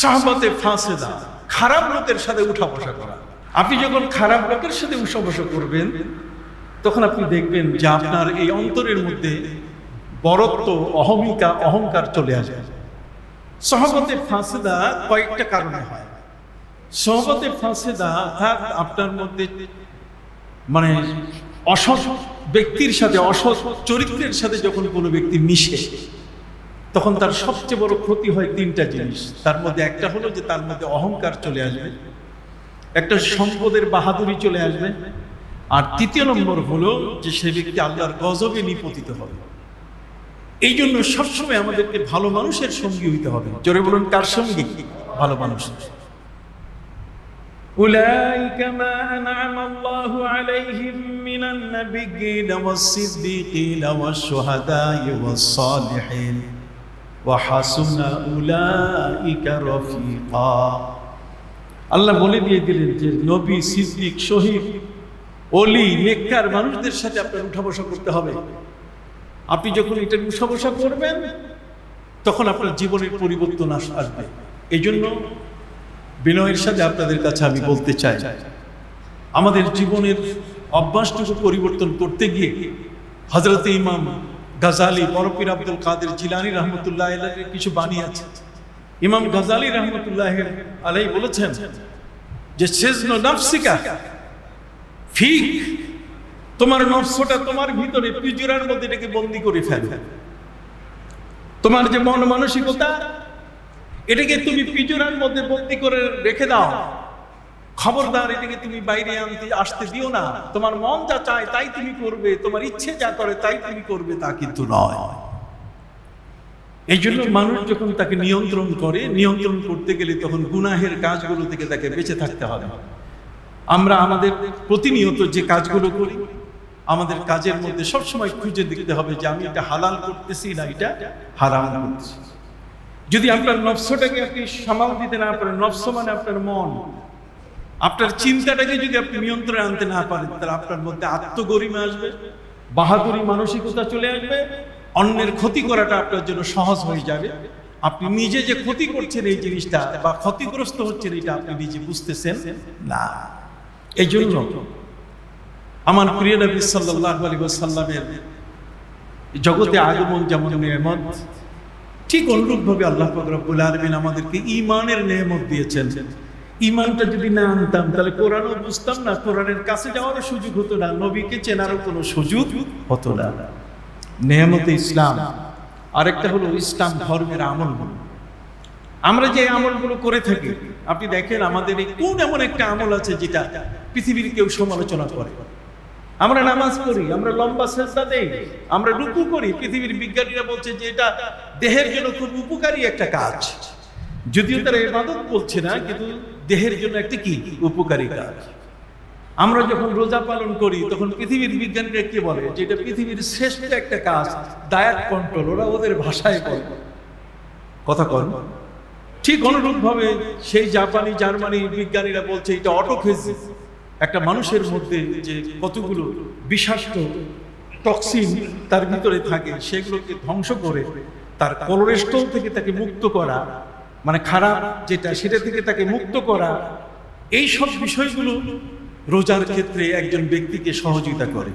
সাহবতে ফাঁসেদা খারাপ লোকের সাথে উঠা বসা করা। আপনি যখন খারাপ লোকের সাথে উঠা বসা করবেন, তখন আপনি দেখবেন যে আপনার এই অন্তরের মধ্যে বরত্ব অহমিকা অহংকার চলে আসবে সহবতে ফাঁসেদা কয়েকটা কারণে হয়। সহবতে ফাঁসেদা অর্থাৎ আপনার মধ্যে মানে অসৎ ব্যক্তির সাথে, অসৎ চরিত্রের সাথে যখন কোনো ব্যক্তি মিশে তখন তার সবচেয়ে বড় ক্ষতি হয় তিনটা জিনিস তার মধ্যে একটা হলো যে তার মধ্যে অহংকার চলে আসবে একটা সম্পদের বাহাদুরি চলে আসবে আর তৃতীয় নম্বর হলো যে সে ব্যক্তি আল্লাহর গজবে নিপতিত হবে এই জন্য সবসময় আমাদেরকে ভালো মানুষের সঙ্গী হইতে হবে জোরে বলুন কার সঙ্গী ভালো মানুষ أولئك ما أنعم الله عليهم من النبيين والصديقين والشهداء والصالحين ওয়াহাসুনা উলাইকা রফিকা। আল্লাহ বলে দিয়ে দিলেন যে, নবী, সিদ্দিক, শহীদ অলি নেককার মানুষদের সাথে আপনার উঠাবসা করতে হবে। আপনি যখন এটা উঠাবসা করবেন, তখন আপনার জীবনের পরিবর্তন আসবে। এই জন্য বিনয়ের সাথে আপনাদের কাছে আমি বলতে চাই, আমাদের জীবনের অভ্যাসটুকু পরিবর্তন করতে গিয়ে হজরত ইমাম গাজালি বরফির আব্দুল কাদের জিলানি রহমতুল্লাহ কিছু বাণী আছে। ইমাম গাজালি রহমতুল্লাহ আলাই বলেছেন যে শেজনো নফসিকা, ফিক, তোমার নফসটা তোমার ভিতরে পিজুরার মধ্যে এটাকে বন্দি করে ফেলে। তোমার যে মন মানসিকতা, এটাকে তুমি পিজুরার মধ্যে বন্দি করে রেখে দাও। খবরদার এটাকে তুমি বাইরে আনতে আসতে দিও না। তোমার মন যা চায় তাই তুমি করবে, তোমার ইচ্ছে যা করে তাই তুমি করবে, তা কিন্তু নয়। এই জন্য মানুষ যখন তাকে নিয়ন্ত্রণ করে, নিয়ন্ত্রণ করতে গেলে তখন গুনাহের কাজগুলো থেকে তাকে বেঁচে থাকতে হবে। আমরা আমাদের প্রতিনিয়ত যে কাজগুলো করি, আমাদের কাজের মধ্যে সবসময় খুঁজে দেখতে হবে যে আমি এটা হালাল করতেছি না এটা হারাম করতেছি। যদি আপনার নফসটাকে আপনি সামাল দিতে না পারেন, নফস মানে আপনার মন। আপনার চিন্তাটাকে যদি আপনি নিয়ন্ত্রণে আনতে না পারেন, তাহলে আপনার মধ্যে আত্মগরিমা আসবে, বাহাদুরি মানসিকতা চলে আসবে, অন্যের ক্ষতি করাটা আপনার জন্য সহজ হয়ে যাবে। আপনি নিজে যে ক্ষতি করছেন এই জিনিসটা বা ক্ষতিগ্রস্ত হচ্ছেন এটা আপনি নিজে বুঝতেছেন না। এই জন্য আমার প্রিয় নবী সাল্লাহ আলী সাল্লামের জগতে আগমন যেমন নিয়ামত, ঠিক অনুরূপভাবে আল্লাহ পাক রব্বুল আলমিন আমাদেরকে ইমানের নেয়ামত দিয়েছেন। ইমানটা যদি না আনতাম, তাহলে কোরআনও বুঝতাম না, কোরআনের কাছে যাওয়ারও সুযোগ হতো না, নবীকে চেনারও কোনো সুযোগ হতো না। নেয়ামতে ইসলাম। আরেকটা হলো ইসলাম ধর্মের আমল। আমরা যে আমলগুলো করে থাকি, আপনি দেখেন আমাদের এই কোন এমন একটা আমল আছে যেটা পৃথিবীর কেউ সমালোচনা করে। আমরা নামাজ পড়ি, আমরা লম্বা সেজদা দেই, আমরা রুকু করি, পৃথিবীর বিজ্ঞানীরা বলছে যে এটা দেহের জন্য খুব উপকারী একটা কাজ। যদিও তারা ইবাদত বলছে না, কিন্তু দেহের জন্য একটা কি? উপকারী কাজ আমরা যখন রোজা পালন করি, তখন পৃথিবীর বিজ্ঞানীরা কি বলে? যে এটা পৃথিবীর শ্রেষ্ঠ একটা কাজ ডায়াট কন্ট্রোল ওরা ওদের ভাষায় বলে। কথা কর ঠিক অনুরূপভাবে সেই জাপানি, জার্মানি বিজ্ঞানীরা বলছে, এটা অটোফেজিস একটা মানুষের মধ্যে যে কতগুলো বিষাক্ত টক্সিন তার ভিতরে থাকে, সেগুলোকে ধ্বংস করে, তার কোলেস্ট্রল থেকে তাকে মুক্ত করা মানে খারাপ যেটা, সেটা থেকে তাকে মুক্ত করা, এই সব বিষয়গুলো রোজার ক্ষেত্রে একজন ব্যক্তিকে সহযোগিতা করে।